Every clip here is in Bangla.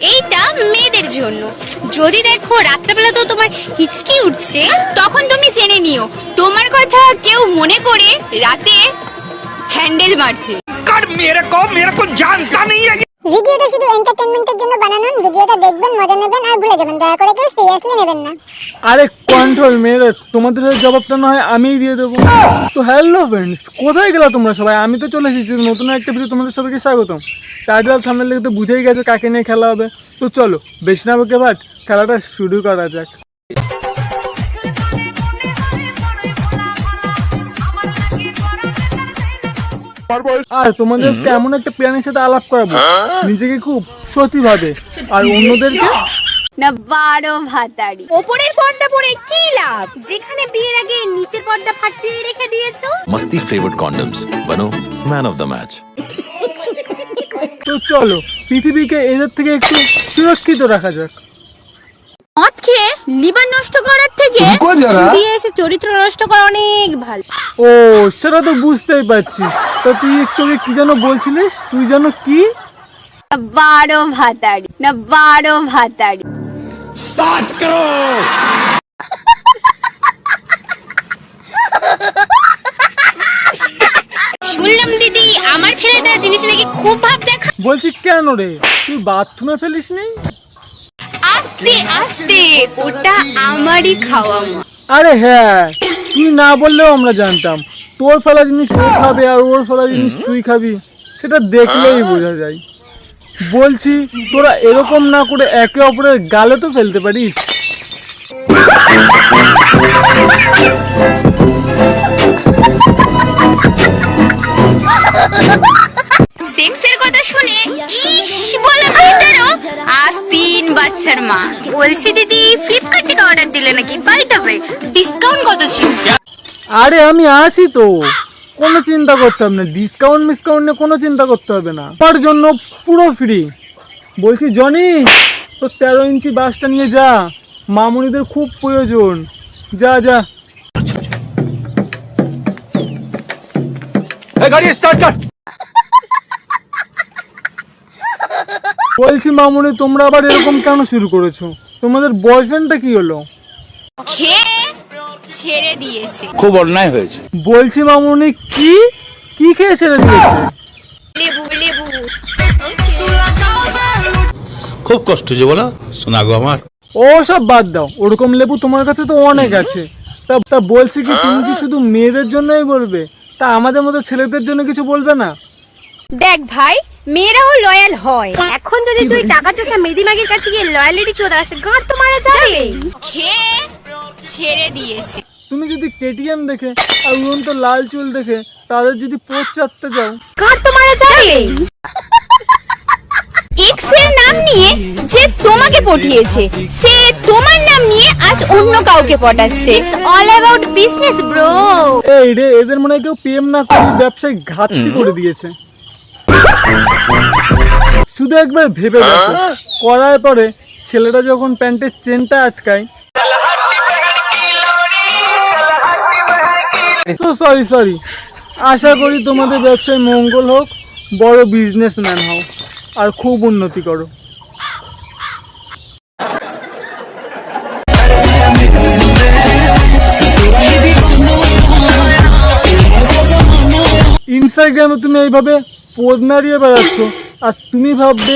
এইটা মেয়েদের জন্য। যদি দেখো রাত্রেবেলা তো তোমার হিচকি উঠছে, তখন তুমি জেনে নিও। তোমার কথা কেউ মনে করে রাতে হ্যান্ডেল মারছে। কার মেরে কো মেরে কো জানতা নেই ভিডিওটা শুধু এন্টারটেইনমেন্টের জন্য বানানো ভিডিওটা দেখবেন মজা নেবেন আর ভুলে যাবেন। দয়া করে কেউ সিরিয়াসলি নেবেন না। আরে কন্ট্রোল মেরে তোমাদের জবাবটা না হয় আমিই দিয়ে দেবো। তো হ্যালো ফ্রেন্ডস কোথায় গেল তোমরা সবাই? আমি তো চলে এসেছি নতুন একটা ভিডিও তোমাদের সবাইকে স্বাগতম। টাইটেল থামলে তো বুঝেই গেছে কাকে নিয়ে খেলা হবে। তো চলো বেশ না বাট খেলাটা শুরু করা যাক। আর একটা সাথে আলাপ করাবো? নিজেকে খুব ভাবে আর অন্যদেরকে? চলো পৃথিবীকে এদের থেকে একটু সুরক্ষিত রাখা যাক। মদ খেয়ে লিভার নষ্ট করার থেকে এসে চরিত্র নষ্ট করা অনেক ভালো। ও সেটা তো বুঝতেই পারছিস তা তুই একটু কি যেন বলছিলিস? তুই যেন কি? না বারো ভাতারি না বারো ভাতারি শুনলাম দিদি আমার ফেলে দেওয়া জিনিস নাকি খুব ভাব দেখা বলছি কেন রে? তুই বাথরুমে ফেলিস নি আস্তে আস্তে ওটা আমারই খাওয়া আরে হ্যাঁ তুই না বললেও আমরা জানতাম। তোর ফেলা জিনিস তুই খাবে আর ওর ফেলা জিনিস তুই খাবি সেটা দেখলেই বোঝা যায়। বলছি তোরা এরকম না করে একে অপরের গালে তো ফেলতে পারিস। সেক্সের কথা শুনে ইস বলে মেয়েটারও আজ তিন বাচ্চার মা। বলছি দিদি ফ্লিপকার্ট থেকে অর্ডার দিলে নাকি? বাড়িতে হবে ডিসকাউন্ট কত ছিল? আরে আমি আছি তো। কোনো চিন্তা করতে হবে না। ডিসকাউন্ট মিসকাউন্ট নিয়ে কোনো চিন্তা করতে হবে না। তার জন্য পুরো ফ্রি বলছি জনি তো তেরো ইঞ্চি বাসটা নিয়ে যা। মামুনিদের খুব প্রয়োজন। যা যা। গাড়ি বলছি মামুনি তোমরা আবার এরকম কেন শুরু করেছ? তোমাদের বয়ফ্রেন্ডটা কি হলো? দিয়েছে। খুব অন্যায় হয়েছে। বলছি মামুনি কি? কি খেয়ে ছেড়ে দিয়েছে? খুব কষ্ট যে বলো শোনা গো আমার। ও সব বাদ দাও ওরকম লেবু তোমার কাছে তো অনেক আছে। তা তা বলছি কি তুমি কি শুধু মেয়েদের জন্যই বলবে? তা আমাদের মতো ছেলেদের জন্য কিছু বলবে না? দেখ ভাই মেয়েরাও লয়াল হয়। এখন যদি তুই টাকা চোষা মেদিমাগির কাছে গিয়ে লয়ালিটি চলে আসে গাঁট তো মারা যাবে ছেড়ে দিয়েছে। তুমি যদি কেটিএম দেখে আর উড়ন্ত লাল চুল দেখে তাদের যদি পোচ চাপতে যাও। গাঁট তো মারা যাবে এক্সের নাম নিয়ে যে তোমাকে পটিয়েছে সে তোমার নাম নিয়ে আজ অন্য কাউকে পটাচ্ছে। অল অ্যাবাউট বিজনেস ব্রো এই রে এদের মনে হয় কেউ প্রেম না করে ব্যবসায় ঘাটতি করে দিয়েছে। শুধু একবার ভেবে দেখো। করার পরে ছেলেটা যখন প্যান্টের চেনটা আটকায় সরি সরি আশা করি তোমাদের ব্যবসায় মঙ্গল হোক, বড় বিজনেসম্যান হও, আর খুব উন্নতি করো। ইনস্টাগ্রামে তুমি এইভাবে পোজ নাড়িয়ে বেড়াচ্ছ, আর তুমি ভাববে,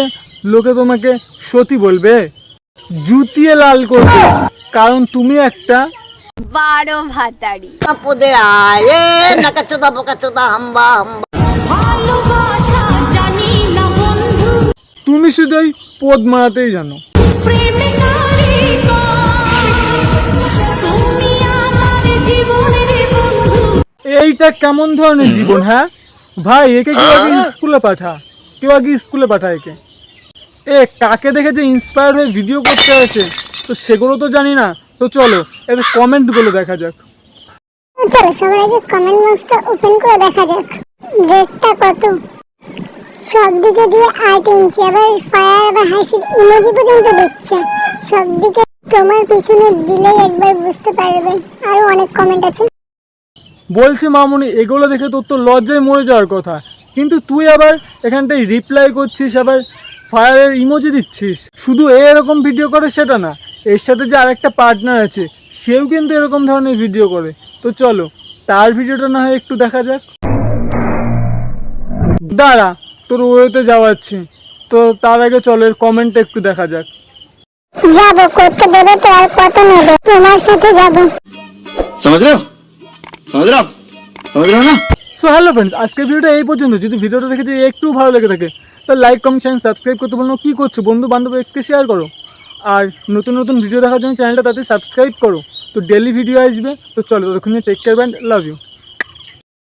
লোকে তোমাকে সতী বলবে। জুতিয়ে লাল করবে, কারণ তুমি একটা বারো ভাতারি আয়ে হাম্বা হাম্বা তুমি শুধু ওই পোদ মারাতেই জানো। এইটা কেমন ধরনের জীবন হ্যাঁ? ভাই একে কেউ আগে স্কুলে পাঠা। কেউ আগে স্কুলে পাঠা একে। এ কাকে দেখে যে ইন্সপায়ার হয়ে ভিডিও করতে আছে তো সেগুলো তো জানি না। তো চলো এর কমেন্টগুলো দেখা যাক। চলো সবার আগে কমেন্ট বক্সটা ওপেন করে দেখা যাক। রেটটা কত? সব দিকে দিয়ে আট ইঞ্চি আবার ফায়ার আবার হাসির ইমোজি পর্যন্ত দিচ্ছে সব দিকে তোমার পিছনে দিলেই একবার বুঝতে পারবে। আরও অনেক কমেন্ট আছে। বলছি মামুনি এগুলো দেখে তোর তো লজ্জায় মরে যাওয়ার কথা। কিন্তু তুই আবার এখানটায় রিপ্লাই করছিস আবার ফায়ারের ইমোজি দিচ্ছিস। শুধু এরকম ভিডিও করে সেটা না। এর সাথে যে আরেকটা পার্টনার আছে সেও কিন্তু এরকম ধরনের ভিডিও করে। তো চলো তার ভিডিওটা না হয় একটু দেখা যাক। দাঁড়া তোর ওয়েতে যাওয়াচ্ছি। তো তার আগে চলো এর কমেন্টটা একটু দেখা যাক। যাব করতে দেবে তো আর কত নেবে? তোমার সাথে যাব। না? সো হ্যালো ফ্রেন্ডস আজকে ভিডিওটা এই পর্যন্ত। যদি ভিডিওটা দেখে যদি একটু ভালো লেগে থাকে তাহলে লাইক কমেন্ট সাবস্ক্রাইব করতে বলব কী করছ বন্ধু বান্ধব একটু শেয়ার করো। আর নতুন নতুন ভিডিও দেখার জন্য চ্যানেলটা তাতে সাবস্ক্রাইব করো। তো ডেলি ভিডিও আসবে, তো চলো ততক্ষণে take care and love you